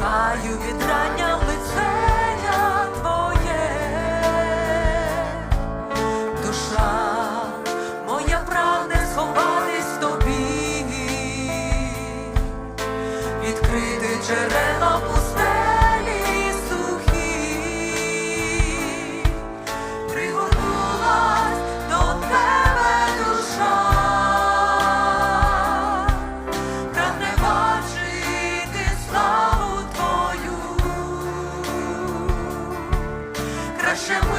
шукаю відрання лице твоє, душа моя прагне сховатись тобі, відкрити джерела пустелі Russia.